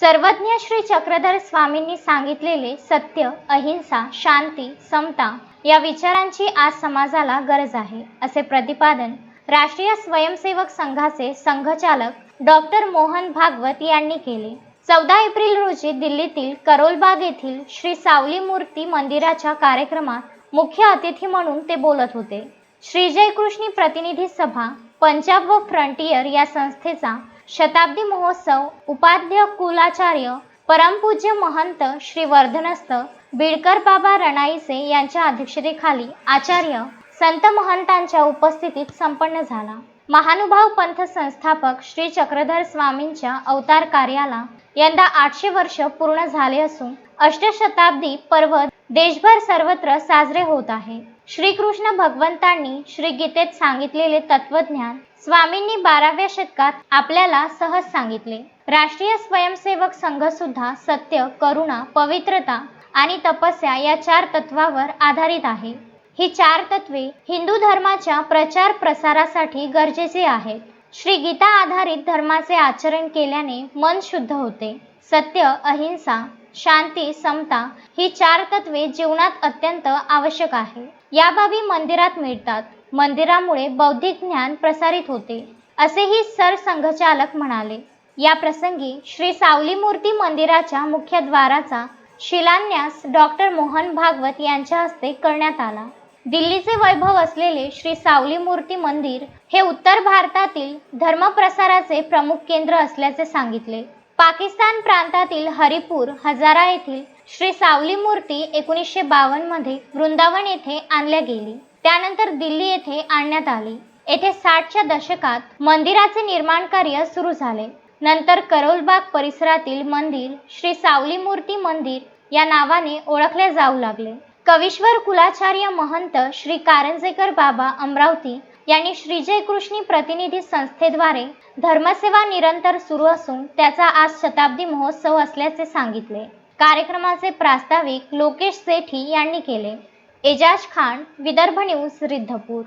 सर्वज्ञ श्री चक्रधर स्वामींनी सांगितलेले सत्य अहिंसा शांती समता या विचारांची आज समाजाला गरज आहे असे प्रतिपादन राष्ट्रीय स्वयंसेवक संघाचे संघचालक डॉक्टर मोहन भागवत यांनी केले. चौदा एप्रिल रोजी दिल्लीतील करोलबाग येथील श्री सावली मूर्ती मंदिराच्या कार्यक्रमात मुख्य अतिथी म्हणून ते बोलत होते. श्री जयकृष्णी प्रतिनिधी सभा पंजाब व फ्रंटियर या संस्थेचा शताब्दी महोत्सव उपाध्य कुलाचार्य परमपूज्य महंत श्री वर्धनस्थ बिडकर बाबा रणाईसे यांच्या अध्यक्षतेखाली आचार्य संत महंतांच्या उपस्थितीत संपन्न झाला. महानुभाव पंथ संस्थापक श्री चक्रधर स्वामींच्या अवतार कार्याला यंदा आठशे वर्ष पूर्ण झाले असून अष्टशताब्दी पर्व देशभर सर्वत्र साजरे होत आहे. श्रीकृष्ण भगवंतांनी श्री गीतेत सांगितलेले तत्वज्ञान स्वामींनी बाराव्या शतकात आपल्याला सहज सांगितले. राष्ट्रीय स्वयंसेवक संघ सुद्धा सत्य करुणा पवित्रता आणि तपस्या या चार तत्वावर आधारित आहे. ही चार तत्वे हिंदू धर्माच्या प्रचार प्रसारासाठी गरजेचे आहेत. श्री गीता आधारित धर्माचे आचरण केल्याने मन शुद्ध होते. सत्य अहिंसा शांती समता ही चार तत्वे जीवनात अत्यंत आवश्यक आहे. या बाबी मंदिरात मिळतात. मंदिरामुळे बौद्धिक ज्ञान प्रसारित होते. असेही सरसंघचालक म्हणाले. या प्रसंगी श्री सावली मूर्ती मंदिराच्या मुख्यद्वाराचा शिलान्यास डॉक्टर मोहन भागवत यांच्या हस्ते करण्यात आला. दिल्लीचे वैभव असलेले श्री सावली मूर्ती मंदिर हे उत्तर भारतातील धर्मप्रसाराचे प्रमुख केंद्र असल्याचे सांगितले. पाकिस्तान प्रांतातील हरिपूर हजारा येथील श्री सावली मूर्ती एकोणीसशे बावन्नमध्ये वृंदावन येथे आणल्या गेली. त्यानंतर दिल्ली येथे आणण्यात आली. येथे साठच्या दशकात मंदिराचे निर्माण कार्य सुरू झाले. नंतर करोलबाग परिसरातील मंदिर श्री सावली मूर्ती मंदिर या नावाने ओळखले जाऊ लागले. कवीश्वर कुलाचार्य महंत श्री कारंजेकर बाबा अमरावती यांनी श्रीजय कृष्णी प्रतिनिधी संस्थेद्वारे धर्मसेवा निरंतर सुरू असून त्याचा आज शताब्दी महोत्सव असल्याचे सांगितले. कार्यक्रमाचे प्रास्ताविक लोकेश सेठी यांनी केले. एजाज खान विदर्भ न्यूज रिद्धपूर.